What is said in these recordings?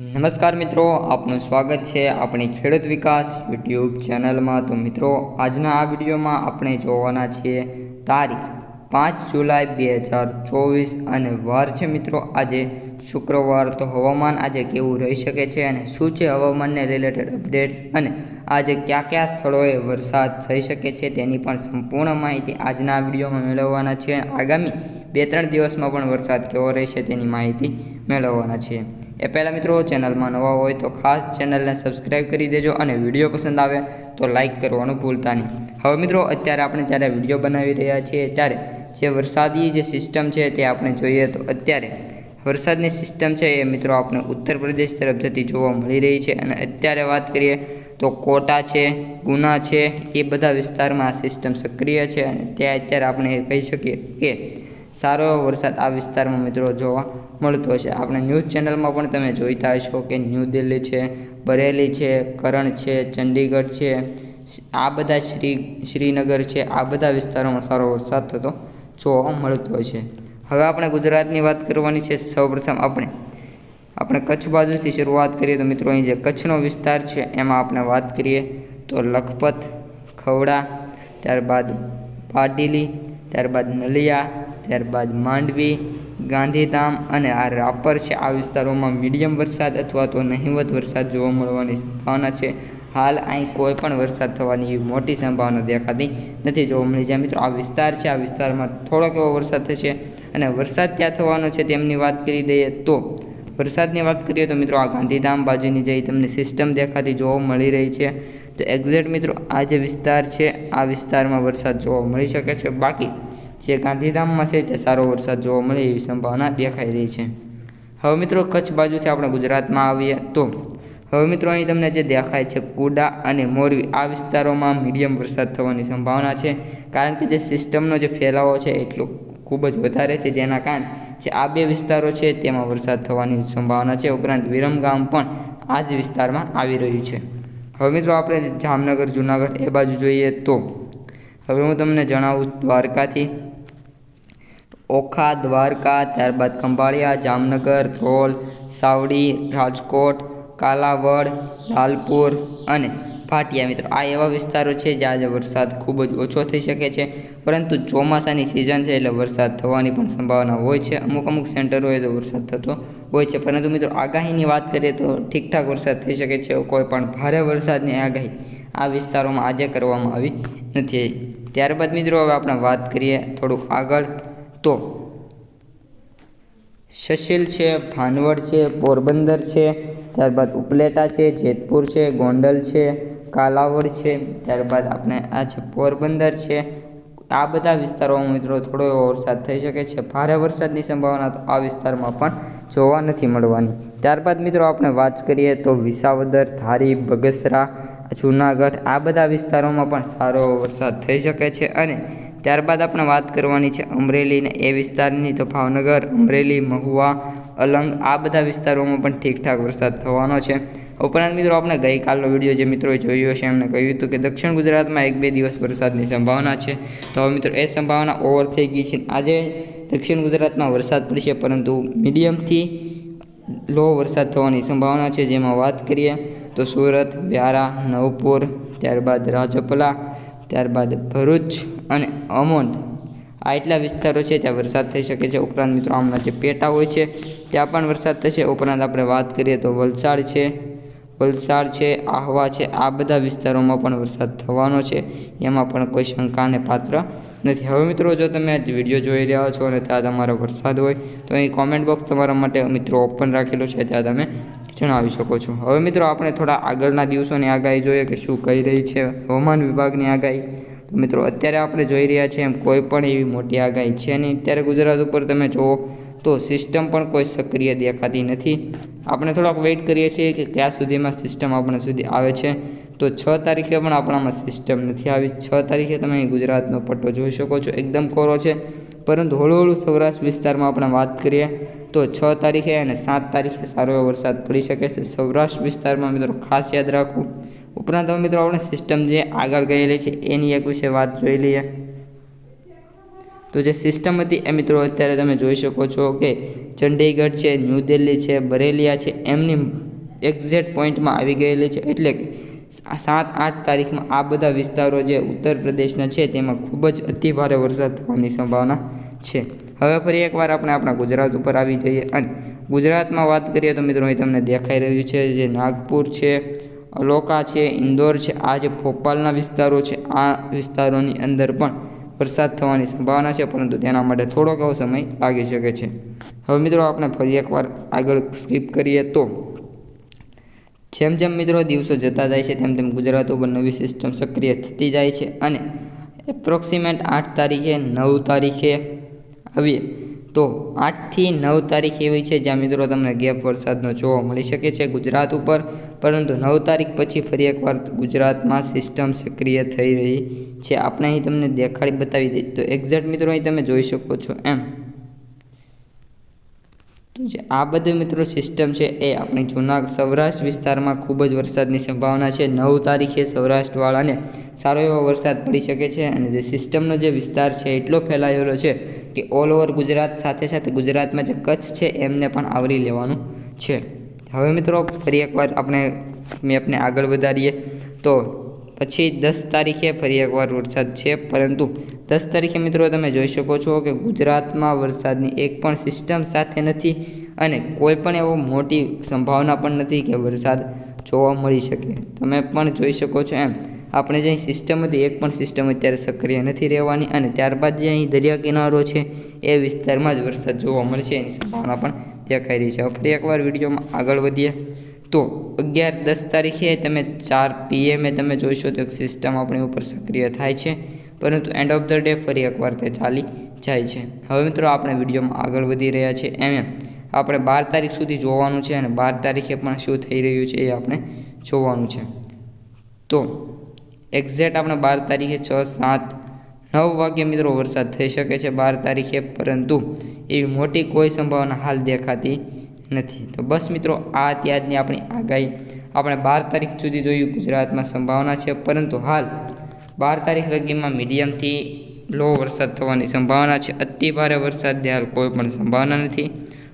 નમસ્કાર મિત્રો, આપનું સ્વાગત છે આપણી ખેડૂત વિકાસ યુટ્યુબ ચેનલમાં. તો મિત્રો, આજના આ વિડીયોમાં આપણે જોવાના છીએ તારીખ પાંચ જુલાઈ બે હજાર ચોવીસ અને વાર છે મિત્રો, આજે શુક્રવાર. તો હવામાન આજે કેવું રહી શકે છે અને શું છે હવામાનને રિલેટેડ અપડેટ્સ અને આજે કયા કયા સ્થળોએ વરસાદ થઈ શકે છે તેની પણ સંપૂર્ણ માહિતી આજના વિડીયોમાં મેળવવાના છે આગામી બે ત્રણ દિવસમાં પણ વરસાદ કેવો રહેશે તેની માહિતી મેળવવાના છે એ પહેલાં મિત્રો ચેનલમાં નવા હોય તો ખાસ ચેનલને સબસ્ક્રાઈબ કરી દેજો અને વીડિયો પસંદ આવે તો લાઇક કરવાનું ભૂલતા નહીં. હવે મિત્રો અત્યારે આપણે જ્યારે વીડિયો બનાવી રહ્યા છીએ ત્યારે જે વરસાદી જે સિસ્ટમ છે તે આપણે જોઈએ તો અત્યારે વરસાદની સિસ્ટમ છે એ મિત્રો આપણે ઉત્તર પ્રદેશ તરફ જતી જોવા મળી રહી છે અને અત્યારે વાત કરીએ તો કોટા છે, ગુના છે, એ બધા વિસ્તારમાં આ સિસ્ટમ સક્રિય છે અને ત્યાં અત્યારે આપણે કહી શકીએ કે સારો એવો વરસાદ આ વિસ્તારમાં મિત્રો જોવા મળતો છે આપણે ન્યૂઝ ચેનલમાં પણ તમે જોઈતા હશો કે ન્યૂ દિલ્હી છે, બરેલી છે, કરણ છે, ચંડીગઢ છે, આ બધા શ્રી, શ્રીનગર છે, આ બધા વિસ્તારોમાં સારો વરસાદ થતો જોવા મળતો છે હવે આપણે ગુજરાતની વાત કરવાની છે સૌપ્રથમ આપણે. આપણે કચ્છ બાજુથી શરૂઆત કરીએ તો મિત્રો અહીં જે કચ્છનો વિસ્તાર છે એમાં આપણે વાત કરીએ તો લખપત, ખવડા, ત્યારબાદ પાટીલી, ત્યારબાદ નલિયા ત્યારબાદ માંડવી, ગાંધીધામ અને આ રાપર છે. આ વિસ્તારોમાં મીડિયમ વરસાદ અથવા તો નહિવત વરસાદ જોવા મળવાની સંભાવના છે. હાલ અહીં કોઈ પણ વરસાદ થવાની મોટી સંભાવના દેખાતી નથી જોવા મળી. જાય મિત્રો આ વિસ્તાર છે, આ વિસ્તારમાં થોડોક એવો વરસાદ થશે અને વરસાદ ક્યાં થવાનો છે તેમની વાત કરી દઈએ તો વરસાદની વાત કરીએ તો મિત્રો આ ગાંધીધામ બાજુની જે તમને સિસ્ટમ દેખાતી જોવા મળી રહી છે. તો એક્ઝેક્ટ મિત્રો આ જે વિસ્તાર છે, આ વિસ્તારમાં વરસાદ જોવા મળી શકે છે. બાકી જે ગાંધીધામમાં છે તે સારો વરસાદ જોવા મળે એવી સંભાવના દેખાઈ રહી છે. હવે મિત્રો કચ્છ બાજુથી આપણે ગુજરાતમાં આવીએ તો હવે મિત્રો અહીં તમને જે દેખાય છે કુડા અને મોરબી, આ વિસ્તારોમાં મીડિયમ વરસાદ થવાની સંભાવના છે. કારણ કે જે સિસ્ટમનો જે ફેલાવો છે એટલો ખૂબ જ વધારે છે, જેના કારણે જે આ બે વિસ્તારો છે તેમાં વરસાદ થવાની સંભાવના છે. ઉપરાંત વિરમગામ પણ આ જ વિસ્તારમાં આવી રહ્યું છે. હવે મિત્રો આપણે જામનગર, જુનાગઢ એ બાજુ જોઈએ તો હવે હું તમને જણાવું દ્વારકાથી. ઓખા, દ્વારકા, ત્યારબાદ ખંભાળિયા, જામનગર ધ્રોલ સાવડી, રાજકોટ, કાલાવડ, લાલપુર અને ભાટિયા. મિત્રો, આ એવા વિસ્તારો છે જ્યાં આજે વરસાદ ખૂબ જ ઓછો થઈ શકે છે, પરંતુ ચોમાસાની સિઝન છે એટલે વરસાદ થવાની પણ સંભાવના હોય છે. અમુક અમુક સેન્ટરોએ તો વરસાદ થતો હોય છે. પરંતુ મિત્રો, આગાહીની વાત કરીએ તો ઠીકઠાક વરસાદ થઈ શકે છે, કોઈ પણ ભારે વરસાદની આગાહી આ વિસ્તારોમાં આજે કરવામાં આવી નથી. ત્યારબાદ મિત્રો, હવે આપણે વાત કરીએ થોડુંક આગળ. તો સશીલ છે, ભાનવડ છે, પોરબંદર છે, ત્યારબાદ ઉપલેટા છે, જેતપુર છે, ગોંડલ છે, કાલાવડ છે, ત્યારબાદ આપણે આ છે પોરબંદર છે. આ બધા વિસ્તારોમાં મિત્રો થોડો એવો વરસાદ થઈ શકે છે. ભારે વરસાદની સંભાવના તો આ વિસ્તારમાં પણ જોવા નથી મળવાની. ત્યારબાદ મિત્રો આપણે વાત કરીએ તો વિસાવદર, ધારી, બગસરા, જૂનાગઢ આ બધા વિસ્તારોમાં પણ સારો વરસાદ થઈ શકે છે અને ત્યારબાદ આપણે વાત કરવાની છે અમરેલી ને એ વિસ્તારની તો ભાવનગર, અમરેલી, મહુવા, અલંગ આ બધા વિસ્તારોમાં પણ ઠીકઠાક વરસાદ થવાનો છે. ઉપરાંત મિત્રો આપણે ગઈકાલનો વીડિયો જે મિત્રોએ જોયો છે એમણે કહ્યું હતું કે દક્ષિણ ગુજરાતમાં એક બે દિવસ વરસાદની સંભાવના છે. તો હવે મિત્રો એ સંભાવના ઓવર થઈ ગઈ છે. આજે દક્ષિણ ગુજરાતમાં વરસાદ પડશે પરંતુ મીડિયમથી લો વરસાદ થવાની સંભાવના છે. જેમાં વાત કરીએ તો સુરત, વ્યારા, નવપુર, ત્યારબાદ રાજપલા ત્યારબાદ ભરૂચ અને અમોદ આ એટલા વિસ્તારો છે ત્યાં વરસાદ થઈ શકે છે. ઉપરાંત મિત્રો આમના જે પેટા હોય છે, ત્યાં પણ વરસાદ થશે. ઉપરાંત આપણે વાત કરીએ તો વલસાડ છે વલસાડ છે, આહવા છે, આ બધા વિસ્તારોમાં પણ વરસાદ થવાનો છે. એમાં પણ કોઈ શંકાને પાત્ર નથી. હવે મિત્રો જો તમે આજ વીડિયો જોઈ રહ્યા છો અને ત્યાં તમારો વરસાદ હોય, તો અહીં કોમેન્ટ બોક્સ તમારા માટે મિત્રો ઓપન રાખેલો છે. ત્યાં તમે જણાવી શકો છો. હવે મિત્રો આપણે થોડા આગળના દિવસોની આગાહી જોઈએ કે શું કહી રહી છે હવામાન વિભાગની આગાહી. તો મિત્રો અત્યારે આપણે જોઈ રહ્યા છીએ એમ કોઈ પણ એવી મોટી આગાહી છે નહીં. અત્યારે ગુજરાત ઉપર તમે જુઓ તો સિસ્ટમ પણ કોઈ સક્રિય દેખાતી નથી. આપણે થોડાક વેઇટ કરીએ છીએ કે ક્યાં સુધીમાં સિસ્ટમ આપણા સુધી આવે છે. તો છ તારીખે પણ આપણામાં સિસ્ટમ નથી આવી. છ તારીખે તમે ગુજરાતનો પટ્ટો જોઈ શકો છો. એકદમ કોરો છે. પરંતુ હળુ હળું સૌરાષ્ટ્ર વિસ્તારમાં આપણે વાત કરીએ તો છ તારીખે અને સાત તારીખે સારો એવો વરસાદ પડી શકે છે. સૌરાષ્ટ્ર વિસ્તારમાં મિત્રો ખાસ યાદ રાખવું. ઉપરાંત હવે મિત્રો આપણે સિસ્ટમ જે આગળ ગયેલી છે એની એક વિશે વાત જોઈ લઈએ. તો જે સિસ્ટમ હતી એ મિત્રો અત્યારે તમે જોઈ શકો છો કે ચંડીગઢ છે, ન્યૂ દિલ્હી છે, બરેલિયા છે. એમની એક્ઝેક્ટ પોઈન્ટમાં આવી ગયેલી છે. એટલે કે સાત, આઠ તારીખમાં આ બધા વિસ્તારો જે ઉત્તર પ્રદેશના છે, તેમાં ખૂબ જ અતિભારે વરસાદ થવાની સંભાવના છે. હવે ફરી એકવાર આપણે આપણા ગુજરાત ઉપર આવી જઈએ અને ગુજરાતમાં વાત કરીએ તો મિત્રો, અહીં તમને દેખાઈ રહ્યું છે જે નાગપુર છે, અલોકા છે, ઇન્દોર છે, આ જે ભોપાલના વિસ્તારો છે, આ વિસ્તારોની અંદર પણ વરસાદ થવાની સંભાવના છે, પરંતુ તેના માટે થોડોક એવો સમય લાગી શકે છે. હવે મિત્રો, આપણે ફરી એકવાર આગળ સ્કીપ કરીએ તો જેમ જેમ મિત્રો દિવસો જતા જાય છે, તેમ તેમ ગુજરાત ઉપર નવી સિસ્ટમ સક્રિય થતી જાય છે અને એપ્રોક્સિમેટ આઠ તારીખે નવ તારીખે આવીએ. તો આઠથી નવ તારીખ એવી છે જ્યાં મિત્રો તમને ગેપ વરસાદનો જોવા મળી શકે છે ગુજરાત ઉપર. પરંતુ નવ તારીખ પછી ફરી એકવાર ગુજરાતમાં સિસ્ટમ સક્રિય થઈ રહી છે. આપણે અહીં તમને દેખાડી બતાવી દઈએ. તો એક્ઝેક્ટ મિત્રો અહીં તમે જોઈ શકો છો એમ. તો જે આ બધી મિત્રો સિસ્ટમ છે એ આપણી જૂના સૌરાષ્ટ્ર વિસ્તારમાં ખૂબ જ વરસાદની સંભાવના છે. નવ તારીખે સૌરાષ્ટ્રવાળાને સારો એવો વરસાદ પડી શકે છે અને જે સિસ્ટમનો જે વિસ્તાર છે એટલો ફેલાયેલો છે કે ઓલ ઓવર ગુજરાત સાથે સાથે ગુજરાતમાં જે કચ્છ છે એમને પણ આવરી લેવાનું છે. હવે મિત્રો ફરી એકવાર આપણે મેપને આગળ વધારીએ તો પછી દસ તારીખે ફરી એકવાર વરસાદ છે, પરંતુ દસ તારીખે મિત્રો તમે જોઈ શકો છો કે ગુજરાતમાં વરસાદની એક પણ સિસ્ટમ સાથે નથી અને કોઈ પણ એવો મોટી સંભાવના પણ નથી કે વરસાદ જોવા મળી શકે. તમે પણ જોઈ શકો છો એમ, આપણે જે સિસ્ટમ હતી, એક પણ સિસ્ટમ અત્યારે સક્રિય નથી રહેવાની અને ત્યારબાદ જે અહીં દરિયા કિનારો છે, એ વિસ્તારમાં જ વરસાદ જોવા મળશે એની સંભાવના પણ દેખાઈ રહી છે. ફરી એકવાર વિડીયોમાં આગળ વધીએ તો અગિયાર દસ તારીખે તમે ચાર પીએમએ તમે જોઈશો તો એક સિસ્ટમ આપણી ઉપર સક્રિય થાય છે. પરંતુ એન્ડ ઓફ ધ ડે ફરી એકવાર તે ચાલી જાય છે. હવે મિત્રો આપણે વિડીયોમાં આગળ વધી રહ્યા છે એમ આપણે બાર તારીખ સુધી જોવાનું છે અને બાર તારીખે પણ શું થઈ રહ્યું છે એ આપણે જોવાનું છે. તો એક્ઝેક્ટ આપણે બાર તારીખે છ, સાત, નવ વાગ્યે મિત્રો વરસાદ થઈ શકે છે બાર તારીખે. પરંતુ એવી મોટી કોઈ સંભાવના હાલ દેખાતી નથી. તો બસ મિત્રો, આ ત્યાજની આપણી આગાહી. આપણે બાર તારીખ સુધી જોયું, ગુજરાતમાં સંભાવના છે. પરંતુ હાલ બાર તારીખ લગીમાં મીડિયમથી લો વરસાદ થવાની સંભાવના છે. અતિ ભારે વરસાદની હાલ કોઈ પણ સંભાવના નથી.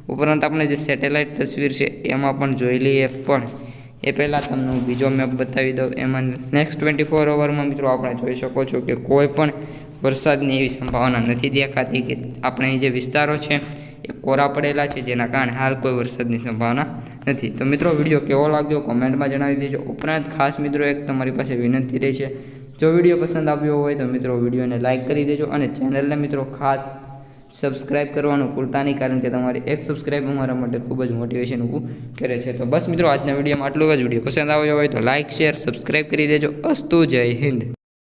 ઉપરાંત આપણે જે સેટેલાઇટ તસવીર છે, એમાં પણ જોઈ લઈએ પણ એ પહેલાં તમને હું બીજો મેપ બતાવી દઉં. એમાં નેક્સ્ટ ટ્વેન્ટી ફોર અવરમાં મિત્રો આપણે જોઈ શકો છો કે કોઈ પણ વરસાદની એવી સંભાવના નથી દેખાતી કે આપણે જે વિસ્તારો છે કોરા પડેલા છે જેના કારણે હાલ કોઈ વરસાદની સંભાવના નથી. તો મિત્રો, વીડિયો કેવો લાગ્યો? કોમેન્ટમાં જણાવી દેજો. ઉપરાંત, ખાસ મિત્રો, એક તમારી પાસે વિનંતી રહી છે. જો વીડિયો પસંદ આવ્યો હોય તો મિત્રો, વિડીયોને લાઇક કરી દેજો અને ચેનલને મિત્રો, ખાસ સબસ્ક્રાઇબ કરવાનું ભૂલતા નહીં, કારણ કે તમારી એક સબસ્ક્રાઇબ અમારા માટે ખૂબ જ મોટિવેશન ઊભું કરે છે. તો બસ મિત્રો, આજના વિડીયોમાં આટલું જ. વીડિયો પસંદ આવ્યો હોય તો લાઇક શેર, સબસ્ક્રાઇબ કરી દેજો. અસ્તુ, જય હિન્દ.